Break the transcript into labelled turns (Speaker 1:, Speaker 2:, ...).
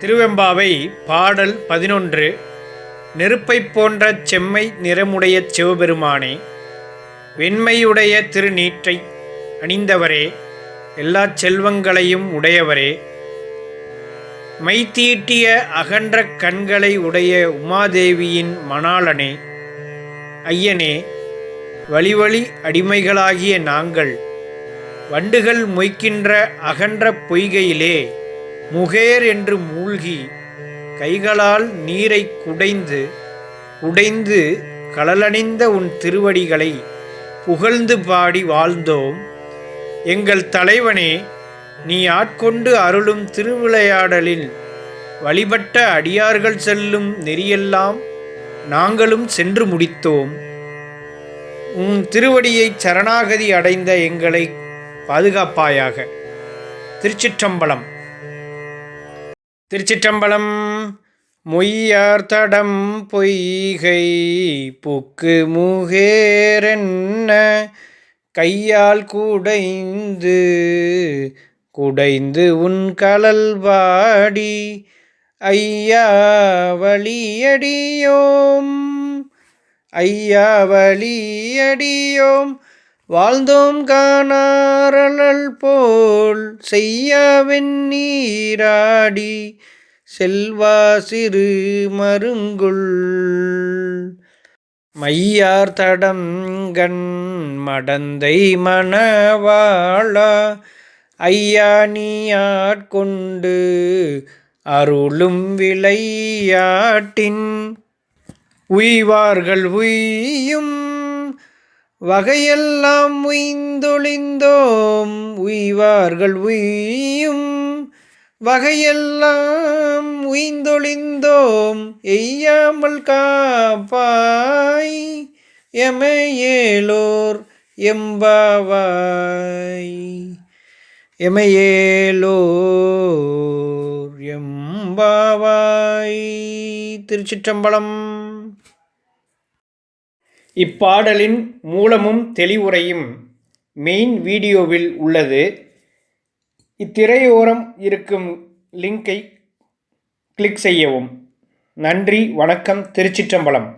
Speaker 1: திருவெம்பாவை பாடல் பதினொன்று நெருப்பைப் போன்ற செம்மை நிறமுடைய சிவபெருமானே வெண்மையுடைய திருநீற்றை அணிந்தவரே எல்லா செல்வங்களையும் உடையவரே. மைத்தீட்டிய அகன்ற கண்களை உடைய உமாதேவியின் மணாளனே ஐயனே வழிவழி அடிமைகளாகிய நாங்கள் வண்டுகள் மொய்க்கின்ற அகன்ற பொய்கையிலே முகேர் என்று மூழ்கி கைகளால் நீரை குடைந்து உடைந்து கடலணிந்த உன் திருவடிகளை புகழ்ந்து பாடி வாழ்ந்தோம். எங்கள் தலைவனே நீ ஆட்கொண்டு அருளும் திருவிளையாடலில் வழிபட்ட அடியார்கள் செல்லும் நெறியெல்லாம் நாங்களும் சென்று முடித்தோம். உன் திருவடியை சரணாகதி அடைந்த எங்களை பாதுகாப்பாயாக. திருச்சிற்றம்பலம். திருச்சிற்றம்பலம் மொய்யார் தடம் பொய்கை புக்கு முகேரென்ன கையால் குடைந்து குடைந்து உன் கலல் வாடி ஐயா வழியடியோம் ஐயா வழியடியோம் வாழ்ந்தோம் காணாரழல் போல் செய்யாவென் நீராடி செல்வா சிறு மருங்குள். மையார் தடங்கண் மடந்தை மணவாளா ஐயா நீயாட்கொண்டு அருளும் விளையாட்டின். உய்வார்கள் உய்யும் வகையெல்லாம் உய்ந்தொழிந்தோம் உய்வார்கள் உய்யும். வகையெல்லாம் உய்ந்தொழிந்தோம் எய்யாமல் காப்பாய். எமையேலோர் எம்பாவாய். எமையேலோர் எம்பாவாய். திருச்சிற்றம்பலம். இப்பாடலின் மூலமும் தெளிவுரையும் மெயின் வீடியோவில் உள்ளது. இத்திரையோரம் இருக்கும் லிங்கை கிளிக் செய்யவும். நன்றி வணக்கம் திருச்சிற்றம்பலம்.